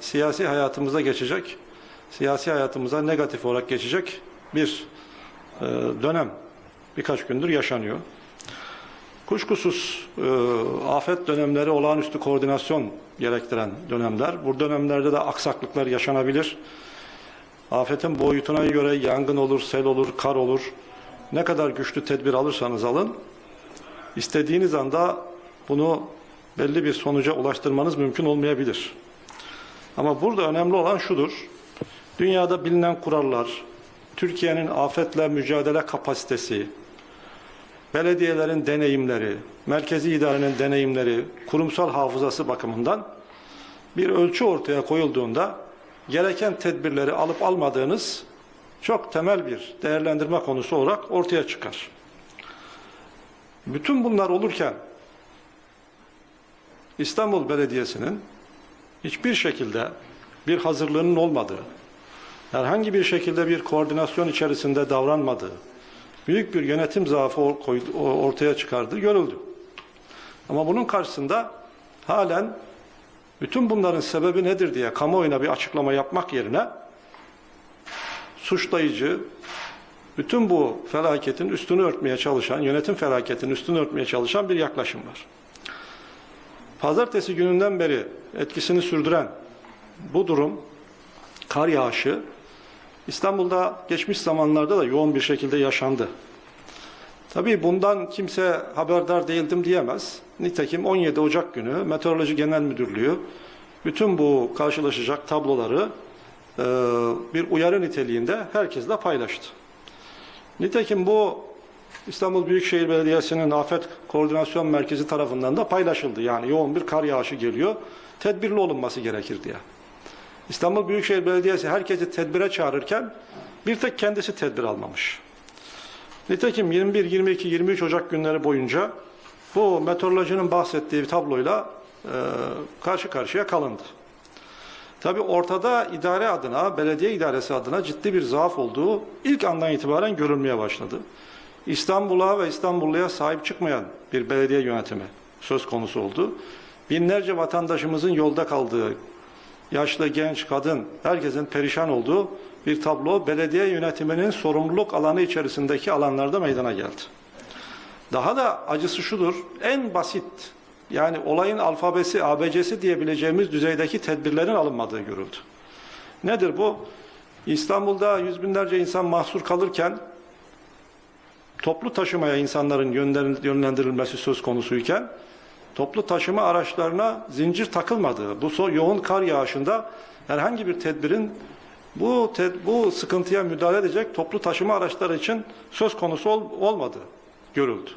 siyasi hayatımıza geçecek, siyasi hayatımıza negatif olarak geçecek bir e, dönem birkaç gündür yaşanıyor. Kuşkusuz e, afet dönemleri olağanüstü koordinasyon gerektiren dönemler. Bu dönemlerde de aksaklıklar yaşanabilir. Afetin boyutuna göre yangın olur, sel olur, kar olur. Ne kadar güçlü tedbir alırsanız alın, istediğiniz anda bunu belli bir sonuca ulaştırmanız mümkün olmayabilir. Ama burada önemli olan şudur. Dünyada bilinen kurallar, Türkiye'nin afetle mücadele kapasitesi, belediyelerin deneyimleri, merkezi idarenin deneyimleri, kurumsal hafızası bakımından bir ölçü ortaya koyulduğunda gereken tedbirleri alıp almadığınız çok temel bir değerlendirme konusu olarak ortaya çıkar. Bütün bunlar olurken İstanbul Belediyesi'nin hiçbir şekilde bir hazırlığının olmadığı, herhangi bir şekilde bir koordinasyon içerisinde davranmadığı, büyük bir yönetim zaafı ortaya çıkardığı görüldü. Ama bunun karşısında halen bütün bunların sebebi nedir diye kamuoyuna bir açıklama yapmak yerine suçlayıcı, bütün bu felaketin üstünü örtmeye çalışan, yönetim felaketinin üstünü örtmeye çalışan bir yaklaşım var. Pazartesi gününden beri etkisini sürdüren bu durum, kar yağışı, İstanbul'da geçmiş zamanlarda da yoğun bir şekilde yaşandı. Tabii bundan kimse haberdar değildim diyemez. Nitekim 17 Ocak günü Meteoroloji Genel Müdürlüğü bütün bu karşılaşacak tabloları e, bir uyarı niteliğinde herkesle paylaştı. Nitekim bu İstanbul Büyükşehir Belediyesi'nin Afet Koordinasyon Merkezi tarafından da paylaşıldı. Yani yoğun bir kar yağışı geliyor. Tedbirli olunması gerekir diye. İstanbul Büyükşehir Belediyesi herkesi tedbire çağırırken bir tek kendisi tedbir almamış. Nitekim 21, 22, 23 Ocak günleri boyunca bu meteorolojinin bahsettiği bir tabloyla e, karşı karşıya kalındı. Tabi ortada idare adına, belediye idaresi adına ciddi bir zaaf olduğu ilk andan itibaren görülmeye başladı. İstanbul'a ve İstanbulluya sahip çıkmayan bir belediye yönetimi söz konusu oldu. Binlerce vatandaşımızın yolda kaldığı, yaşlı, genç, kadın, herkesin perişan olduğu bir tablo belediye yönetiminin sorumluluk alanı içerisindeki alanlarda meydana geldi. Daha da acısı şudur, en basit yani olayın alfabesi, ABC'si diyebileceğimiz düzeydeki tedbirlerin alınmadığı görüldü. Nedir bu? İstanbul'da yüz binlerce insan mahsur kalırken toplu taşımaya insanların yönlendirilmesi söz konusuyken toplu taşıma araçlarına zincir takılmadığı, bu yoğun kar yağışında herhangi bir tedbirin bu ted- bu sıkıntıya müdahale edecek toplu taşıma araçları için söz konusu ol- olmadığı görüldü.